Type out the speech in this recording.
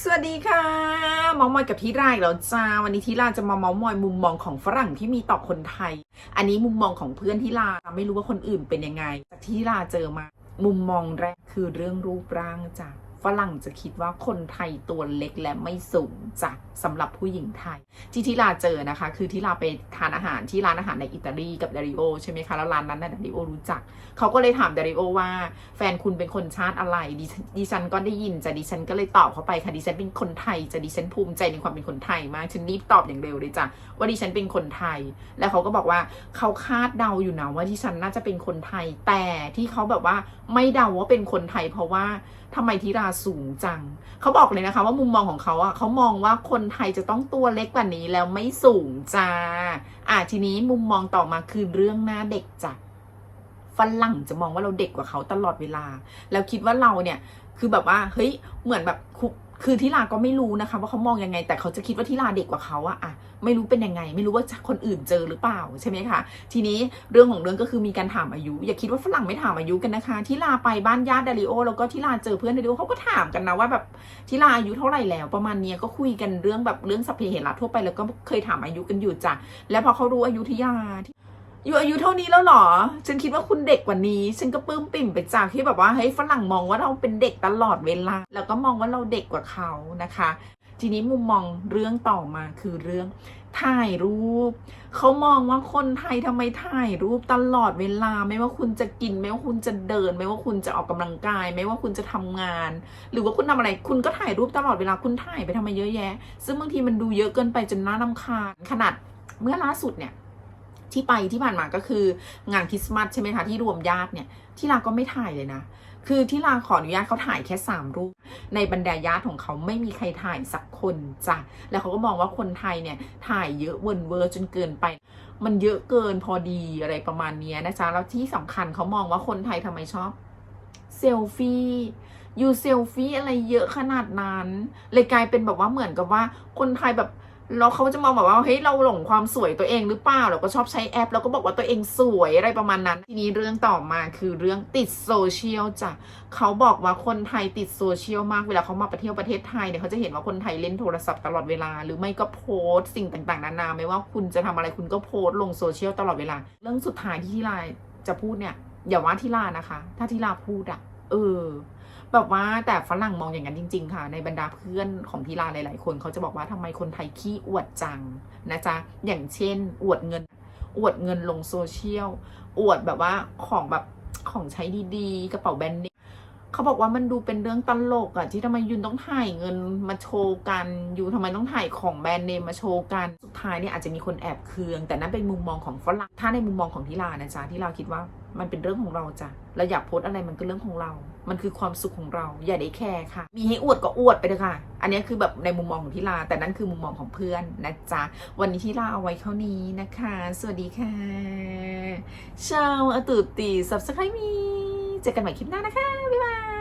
สวัสดีค่ะมอมอยกับทีรายแล้วจ้าวันนี้ทีราจะมาเมามอยมุมมองของฝรั่งที่มีต่อคนไทย อันนี้มุมมองของเพื่อนที่ลาไม่รู้ว่าคนอื่นเป็นยังไงจากที่ลาเจอมา มุมมองแรกคือเรื่องรูปร่างจ้ะ ฝรั่งจะคิดว่าคนไทยตัวเล็กและไม่สูงจ้ะสำหรับผู้หญิงไทย ที่ทีลาเจอนะคะ คือทีลาไปทานอาหารที่ร้านอาหารในอิตาลีกับดาริโอใช่ไหมคะ แล้วร้านนั้นน่ะดาริโอรู้จัก เขาก็เลยถามดาริโอว่า แฟนคุณเป็นคนชาติอะไรดิฉันดิฉันก็ได้ยินจะดิฉันก็เลยตอบเขาไปค่ะดิฉันเป็นคนไทยจะดิฉันภูมิใจในความเป็นคนไทยมากฉันรีบตอบอย่างเร็วเลยจ้ะว่าดิฉันเป็นคนไทย แล้วเขาก็บอกว่าเขาคาดเดาอยู่นะว่าดิฉันน่าจะเป็นคนไทย แต่ที่เขาแบบว่าไม่เดาว่าเป็นคนไทย เพราะว่าทำไมธิราสูงจัง เขาบอกเลยนะคะ ว่ามุมมองของเขาอะเขามองว่าคนไทยจะต้องตัวเล็กกว่านี้แล้วไม่สูงจ้า อะทีนี้มุมมองต่อมาคือเรื่องหน้าเด็กจ้ะฝรั่งจะมองว่าเราเด็กกว่าเขาตลอดเวลา แล้วคิดว่าเราเนี่ยคือแบบว่าเฮ้ยเหมือนแบบคุ คือทิลาก็ไม่รู้นะคะ ว่าเขามองยังไง แต่เขาจะคิดว่าทิลาเด็กกว่าเขาอะอะไม่รู้เป็นยังไง ไม่รู้ว่าคนอื่นเจอหรือเปล่าใช่ไหมคะทีนี้เรื่องของเรื่องก็คือมีการถามอายุ อย่าคิดว่าฝรั่งไม่ถามอายุกันนะคะทิลาไปบ้านญาติดาริโอแล้วก็ทิลาเจอเพื่อนดาริโอเขาก็ถามกันนะว่าแบบทิลาอายุเท่าไหร่แล้ว ประมาณเนี้ยก็คุยกันเรื่องแบบเรื่องสัพเพเหระทั่วไปแล้วก็เคยถามอายุกันอยู่จ้ะแล้วพอเขารู้อายุทิยา อยู่อายุเท่านี้แล้วเหรอ ฉันคิดว่าคุณเด็กกว่านี้ ฉันก็ปลื้มปิ่มไปจากที่แบบว่าเฮ้ยฝรั่งมองว่าเราเป็นเด็กตลอดเวลา แล้วก็มองว่าเราเด็กกว่าเขานะคะ ทีนี้มุมมองเรื่องต่อมาคือเรื่องถ่ายรูป เขามองว่าคนไทยทำไมถ่ายรูปตลอดเวลา ไม่ว่าคุณจะกิน ไม่ว่าคุณจะเดิน ไม่ว่าคุณจะออกกำลังกาย ไม่ว่าคุณจะทำงาน หรือว่าคุณทำอะไร คุณก็ถ่ายรูปตลอดเวลาคุณถ่ายไปทำไมเยอะแยะ ซึ่งบางทีมันดูเยอะเกินไปจนน่ารำคาญขนาดเมื่อล่าสุดเนี่ย ที่ไปที่ผ่านมาก็คืองานคริสต์มาสใช่ไหมคะที่รวมญาติเนี่ยที่ลาก็ไม่ถ่ายเลยนะ คือที่ลาขออนุญาตเขาถ่ายแค่สามรูป ในบรรดาญาติของเขาไม่มีใครถ่ายสักคนจ้ะแล้วเขาก็มองว่าคนไทยเนี่ยถ่ายเยอะเวินเวอร์จนเกินไป มันเยอะเกินพอดีอะไรประมาณนี้นะจ๊ะแล้วที่สำคัญเขามองว่าคนไทยทำไมชอบเซลฟี่อยู่เซลฟี่อะไรเยอะขนาดนั้น เลยกลายเป็นแบบว่าเหมือนกับว่าคนไทยแบบ แล้วเขาจะมองแบบว่าเฮ้ยเราหลงความสวยตัวเองหรือเปล่าเราก็ชอบใช้แอปแล้วก็บอกว่าตัวเองสวยอะไรประมาณนั้น ทีนี้เรื่องต่อมาคือเรื่องติดโซเชียลจ้ะเขาบอกว่าคนไทยติดโซเชียลมากเวลาเขามาไปเที่ยวประเทศไทยเนี่ยเขาจะเห็นว่าคนไทยเล่นโทรศัพท์ตลอดเวลา หรือไม่ก็โพสต์สิ่งต่างๆนานาไม่ว่าคุณจะทำอะไรคุณก็โพสต์ลงโซเชียลตลอดเวลา เรื่องสุดท้ายที่ทิลาจะพูดเนี่ยอย่าว่าทิลานะคะ ถ้าทิลาพูดอะเออ แบบว่าแต่ฝรั่งมองอย่างนั้นจริง ๆ ค่ะ ในบรรดาเพื่อนของทีลาหลาย ๆ คนเขาจะบอกว่าทำไมคนไทยขี้อวดจังนะจ๊ะ อย่างเช่น อวดเงิน อวดเงินลงโซเชียล อวดแบบว่าของแบบของใช้ดี ๆ กระเป๋าแบรนด์เนม เขาบอกว่ามันดูเป็นเรื่องตลกอะที่ทำไมยุนต้องถ่ายเงินมาโชว์กันยูทำไมต้องถ่ายของแบรนด์เนมมาโชว์กันสุดท้ายเนี่ยอาจจะมีคนแอบเคือง แต่นั่นเป็นมุมมองของฝรั่งถ้าในมุมมองของทิลานะจ๊ะที่เราคิดว่ามันเป็นเรื่องของเราจ้ะเราอยากโพสอะไรมันก็เรื่องของเรา มันคือความสุขของเรา อย่าได้แคร์ค่ะ มีให้อวดก็อวดไปเถอะค่ะ อันนี้คือแบบในมุมมองของทิลา แต่นั่นคือมุมมองของเพื่อนนะจ๊ะ วันนี้ทิลาเอาไว้เท่านี้นะคะ สวัสดีค่ะชาวอตุติ subscribe มี เจอกันใหม่คลิปหน้านะคะ บ๊ายบาย